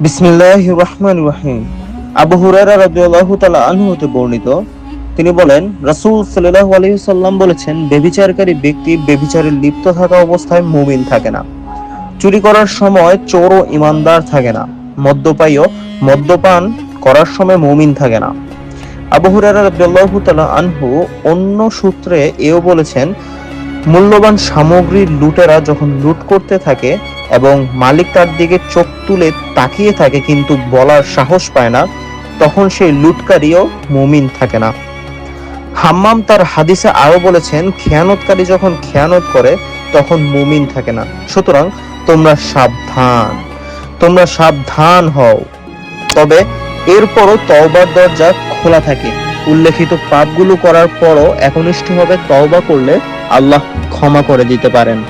বিসমিল্লাহ রহমান রহিম আবু হুরারা রাদিয়াল্লাহু তাআলা আনহু হতে বর্ণিত, তিনি বলেন, রাসূল সাল্লাল্লাহু আলাইহি সাল্লাম বলেছেন, বেবিচারকারী ব্যক্তি বেবিচারে লিপ্ত থাকা অবস্থায় মুমিন থাকে না। চুরি করার সময় চোর ও ইমানদার থাকে না। মদ্যপায়ীও মদ্যপান করার সময় মুমিন থাকে না। আবু হুরারা রাদিয়াল্লাহু আনহু অন্য সূত্রে এও বলেছেন, মূল্যবান সামগ্রীর লুটেরা যখন লুট করতে থাকে এবং মালিক তার দিকে চোখ তুলে তাকিয়ে থাকে কিন্তু বলার সাহস পায় না। তখন সেই লুটকারীও মুমিন থাকে না। হাম্মাম তার হাদিসে আরও বলেছেন, খেয়ানতকারী যখন খেয়ানত করে, তখন মুমিন থাকে না। সুতরাং তোমরা সাবধান তোমরা সাবধান হও। তবে এরপরও তওবার দরজা খোলা থাকে। উল্লেখিত পাপগুলো করার পরও একনিষ্ঠভাবে তওবা করলে আল্লাহ ক্ষমা করে দিতে পারেন।